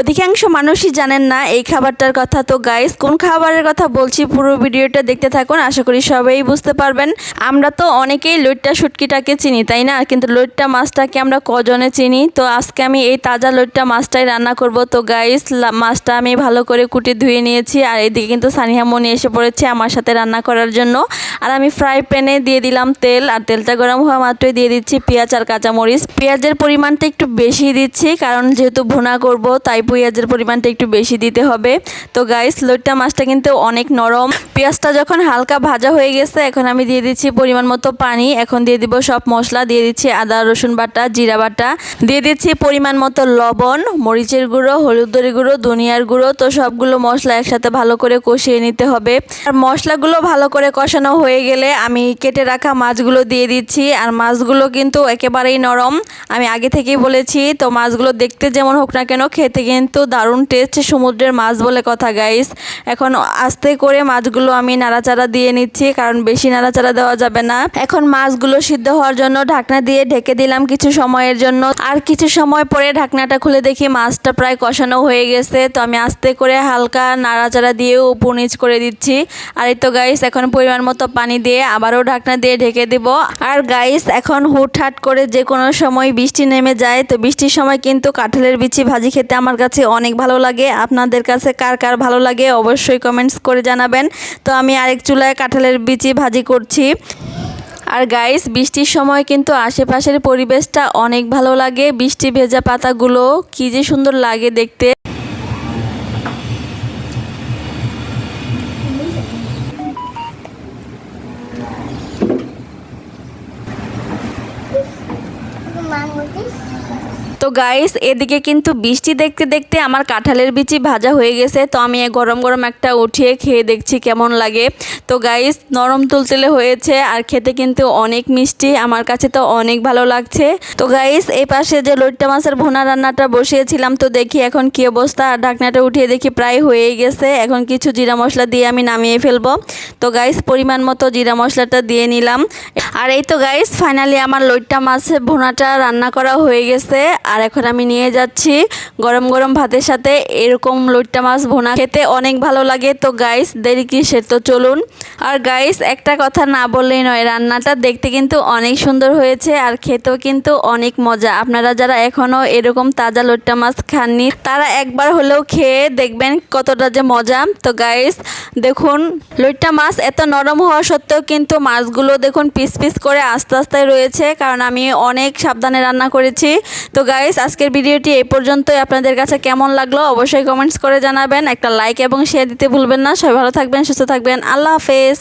অধিকাংশ মানুষই জানেন না এই খাবারটার কথা। তো গাইস কোন খাবারের কথা বলছি পুরো ভিডিওটা দেখতে থাকুন, আশা করি সবাই বুঝতে পারবেন। আমরা তো অনেকেই লইট্টা শুটকিটাকে চিনি, তাই না? কিন্তু লইট্টা মাছটাকে আমরা কজনে চিনি। তো আজকে আমি এই তাজা লইট্টা মাছটাই রান্না করব। তো গাইস মাছটা আমি ভালো করে কুটে ধুয়ে নিয়েছি, আর এদিকে কিন্তু সানিহা মনি এসে পড়েছে আমার সাথে রান্না করার জন্য। আর আমি ফ্রাই প্যানে দিয়ে দিলাম তেল, আর তেলটা গরম হওয়া মাত্রই দিয়ে দিচ্ছি পেঁয়াজ আর কাঁচামরিচ। পেঁয়াজের পরিমাণটা একটু বেশি দিচ্ছি, কারণ যেহেতু ভুনা করব, তাই পেঁয়াজের পরিমাণটা একটু বেশি দিতে হবে। তো গাইস লোটটা মাছটা কিন্তু অনেক নরম। পেঁয়াজটা যখন হালকা ভাজা হয়ে গেছে, এখন আমি দিয়ে দিচ্ছি পরিমাণ মতো পানি। এখন দিয়ে দিব সব মশলা, দিয়ে দিচ্ছি আদা, রসুন বাটা, জিরা বাটা। দিয়ে দিচ্ছি পরিমাণ মতো লবণ, মরিচের গুঁড়ো, হলুদের গুঁড়ো, ধনিয়ার গুঁড়ো। তো সবগুলো মশলা একসাথে ভালো করে কষিয়ে নিতে হবে। আর মশলাগুলো ভালো করে কষানো হয়ে গেলে আমি কেটে রাখা মাছগুলো দিয়ে দিচ্ছি। আর মাছগুলো কিন্তু একেবারেই নরম। আমি আগে থেকেই বলেছি, তো মাছগুলো দেখতে যেমন হোক না কেন খেতে কিন্তু দারুণ টেস্ট সমুদ্রের মাছ বলে কথা গাইস এখন আস্তে করে মাছগুলো আমি নাড়াচাড়া দিয়ে নিচ্ছি, কারণ বেশি নাড়াচাড়া দেওয়া যাবে না। এখন মাছগুলো সিদ্ধ হওয়ার জন্য ঢাকনা দিয়ে ঢেকে দিলাম কিছু সময়ের জন্য। আর কিছু সময় পরে ঢাকনাটা খুলে দেখি মাছটা প্রায় কষানো হয়ে গেছে, তো আমি আস্তে করে হালকা নাড়াচাড়া দিয়ে উপর নিচ করে দিচ্ছি। আর এই তো গাইস এখন পরিমাণ মতো পানি দিয়ে আবারও ঢাকনা দিয়ে ঢেকে দিব। আর গাইস এখন হুটহাট করে যে কোনো সময় বৃষ্টি নেমে যায়, তো বৃষ্টির সময় কিন্তু কাঁঠালের বিচি ভাজি খেতে আমার কাছে অনেক ভালো লাগে। আপনাদের কাছে কার কার ভালো লাগে অবশ্যই কমেন্টস করে জানাবেন। তো আমি আরেক চুলায় কাঁঠালের বিচি ভাজি করছি। আর গাইস বৃষ্টির সময় কিন্তু আশেপাশের পরিবেশটা অনেক ভালো লাগে। বৃষ্টি ভেজা পাতাগুলো কি যে সুন্দর লাগে দেখতে। তো গাইস এদিকে কিন্তু বৃষ্টি দেখতে দেখতে আমার কাঁঠালের বিচি ভাজা হয়ে গেছে। তো আমি গরম গরম একটা উঠিয়ে খেয়ে দেখছি কেমন লাগে। তো গাইস নরম তুলতুলে হয়েছে আর খেতে কিন্তু অনেক মিষ্টি। আমার কাছে তো অনেক ভালো লাগছে। তো গাইস এই পাশে যে লইট্টা মাছের ভুনা রান্নাটা বসিয়েছিলাম, তো দেখি এখন কি অবস্থা। আর ঢাকনাটা উঠিয়ে দেখি প্রায় হয়ে গেছে। এখন কিছু জিরা মশলা দিয়ে আমি নামিয়ে ফেলব। তো গাইস পরিমাণ মতো জিরা মশলাটা দিয়ে নিলাম। আর এই তো গাইস ফাইনালি আমার লইট্টা মাছের ভুনাটা রান্না করা হয়ে গেছে। আর এখন আমি নিয়ে যাচ্ছি গরম গরম ভাতের সাথে এরকম লইট্টা মাছ ভুনা। খেতে অনেক ভালো লাগে। তো গাইস দেরি কি সে তো চলুন। আর গাইস একটা কথা না বললেই নয়, রান্নাটা দেখতে কিন্তু অনেক সুন্দর হয়েছে আর খেতেও কিন্তু অনেক মজা। আপনারা যারা এখনও এরকম তাজা লইট্টা মাছ খাননি, তারা একবার হলেও খেয়ে দেখবেন কতটা যে মজা। তো গাইস দেখুন লইট্টা মাছ এত নরম হওয়া সত্ত্বেও কিন্তু মাছগুলো দেখুন পিস পিস করে আস্তে আস্তে রয়েছে। কারণ আমি অনেক সাবধানে রান্না করেছি। তো গাইস আজকের ভিডিওটি এই পর্যন্তই। আপনাদের কাছে কেমন লাগল অবশ্যই কমেন্টস করে জানাবেন। একটা লাইক এবং শেয়ার দিতে ভুলবেন না। সবাই ভালো থাকবেন, সুস্থ থাকবেন। আল্লাহ হাফেজ।